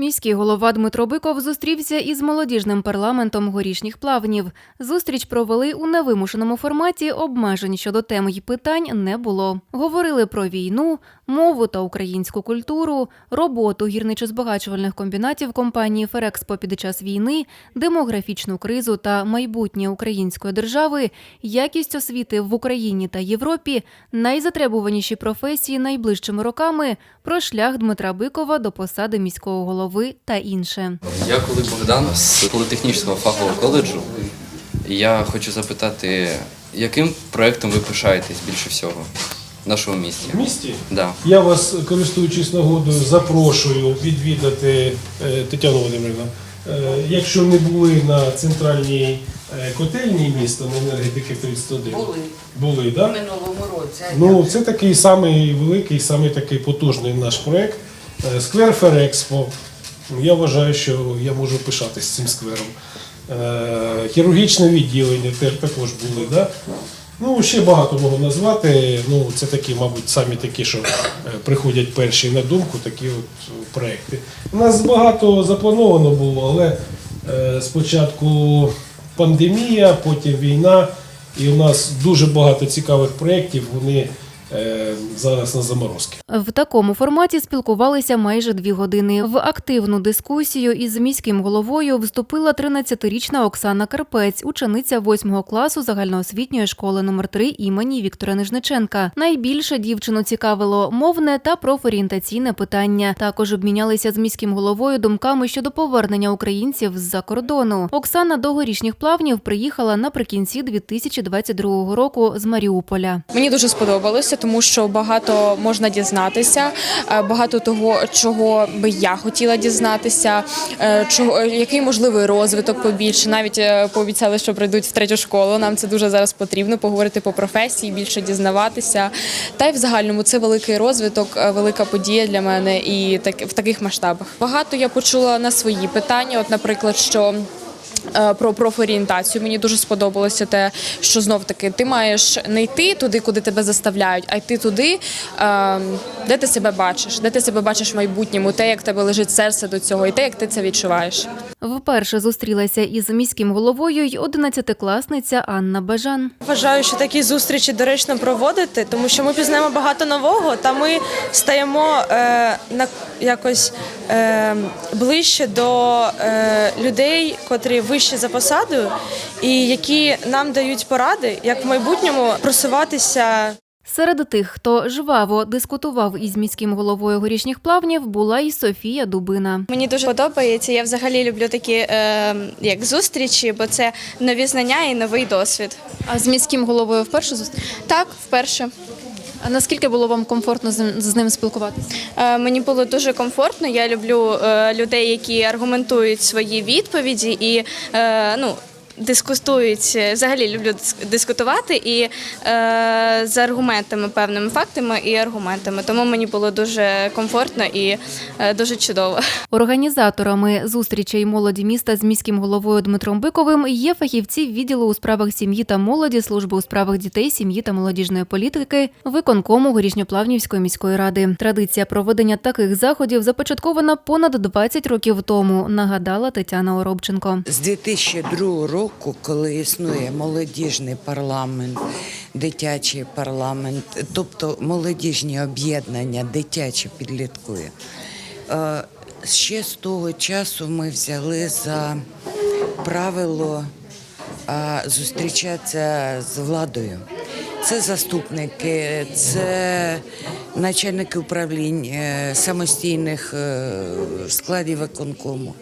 Міський голова Дмитро Биков зустрівся із молодіжним парламентом горішніх плавнів. Зустріч провели у невимушеному форматі. Обмежень щодо тем й питань не було. Говорили про війну, мову та українську культуру, роботу гірничо-збагачувальних комбінатів компанії Ферекспо під час війни, демографічну кризу та майбутнє української держави, якість освіти в Україні та Європі, найзатребуваніші професії найближчими роками, про шлях Дмитра Бикова до посади міського голови та інше. Я коли Богдан з політехнічного фахового коледжу, я хочу запитати, яким проєктом ви пишаєтесь більше всього в нашому місті? В місті Да. я вас, користуючись нагодою, запрошую відвідати е, Тетяну Володимирівна. е, Якщо не були на центральній е, котельні міста на енергетики 31. Були Були, в так? минулому році. а Ну, це такий самий великий, самий такий потужний наш проект. Е, Сквер Ферекспо. Я вважаю, що я можу пишатись цим сквером. Е, Хірургічне відділення також були, да? Ну, ще багато можу назвати. Ну, це такі, мабуть, самі такі, що е, приходять перші на думку, такі от е, проекти. У нас багато заплановано було, але спочатку пандемія, потім війна, і у нас дуже багато цікавих проєктів, вони зараз на заморозки. В такому форматі спілкувалися майже дві години. В активну дискусію із міським головою вступила 13-річна Оксана Карпець, учениця 8 класу загальноосвітньої школи номер 3 імені Віктора Нижниченка. Найбільше дівчину цікавило мовне та профорієнтаційне питання. Також обмінялися з міським головою думками щодо повернення українців з-за кордону. Оксана до горішніх плавнів приїхала наприкінці 2022 року з Маріуполя. Мені дуже сподобалося, тому що багато можна дізнатися, е, багато того, чого би я хотіла дізнатися, е, чого е, який можливий розвиток побільше. Навіть пообіцяли, що прийдуть в третю школу. Нам це дуже зараз потрібно поговорити по професії, більше дізнаватися. Та й в загальному це великий розвиток, велика подія для мене і так в таких масштабах. Багато я почула на свої питання. От, наприклад, що. Е, Про профорієнтацію мені дуже сподобалося те, що знов таки ти маєш не йти туди, куди тебе заставляють, а йти туди, е, де ти себе бачиш, де ти себе бачиш в майбутньому, те, як в тебе лежить серце до цього, і те, як ти це відчуваєш. Вперше зустрілася із міським головою й 11-класниця Анна Бажан. Вважаю, що такі зустрічі доречно проводити, тому що ми пізнаємо багато нового, та ми стаємо е, на якось е, ближче до е, людей, котрі вищі за посадою, і які нам дають поради, як в майбутньому просуватися Серед тих, хто жваво дискутував із міським головою горішніх плавнів, була і Софія Дубина. Мені дуже подобається. Я взагалі люблю такі е, як зустрічі, бо це нові знання і новий досвід. А з міським головою вперше зустріч? Так, вперше. А наскільки було вам комфортно з ним- спілкуватися? Е, мені було дуже комфортно. Я люблю е, людей, які аргументують свої відповіді і е, ну. Дискутують взагалі люблю дискутувати і е, з аргументами, певними фактами і аргументами. Тому мені було дуже комфортно і е, дуже чудово. Організаторами зустрічей молоді міста з міським головою Дмитром Биковим є фахівці відділу у справах сім'ї та молоді, служби у справах дітей, сім'ї та молодіжної політики, виконкому Горішньоплавнівської міської ради. Традиція проведення таких заходів започаткована понад 20 років тому. Нагадала Тетяна Оробченко. З 2002 року, коли існує молодіжний парламент, дитячий парламент, тобто молодіжні об'єднання, дитячі підліткові, е, ще з того часу ми взяли за правило е, зустрічатися з владою. Це заступники, це начальники управлінь е, самостійних складів виконкому.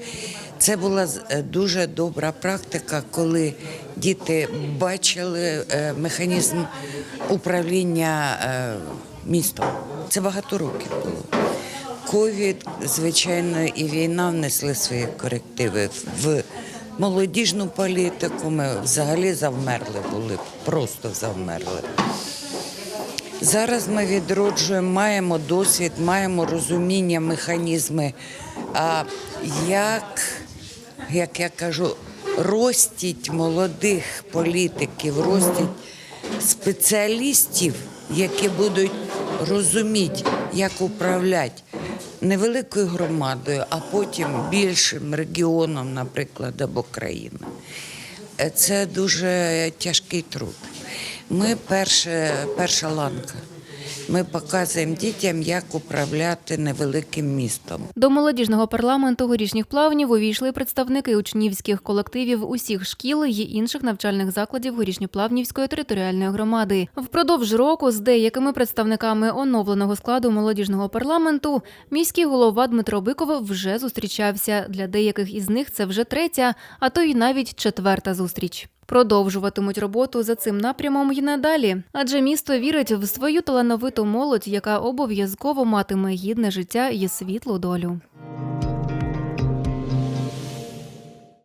Це була е, дуже добра практика, коли діти бачили е, механізм управління е, містом. Це багато років було. Ковід, звичайно, і війна внесли свої корективи в молодіжну політику. Ми взагалі завмерли були, просто завмерли. Зараз ми відроджуємо, маємо досвід, маємо розуміння, механізми. А як, як я кажу, ростіть молодих політиків, ростіть спеціалістів, які будуть розуміти, як управляти невеликою громадою, а потім більшим регіоном, наприклад, або країною. Е, Це дуже тяжкий труд. Ми перше, перша ланка. Ми показуємо дітям, як управляти невеликим містом. До молодіжного парламенту горішніх плавнів увійшли представники учнівських колективів усіх шкіл й інших навчальних закладів горішньоплавнівської територіальної громади. Впродовж року з деякими представниками оновленого складу молодіжного парламенту міський голова Дмитро Биков вже зустрічався. Для деяких із них це вже третя, а то й навіть четверта зустріч. Продовжуватимуть роботу за цим напрямом й надалі, адже місто вірить в свою талановиту молодь, яка обов'язково матиме гідне життя і світлу долю.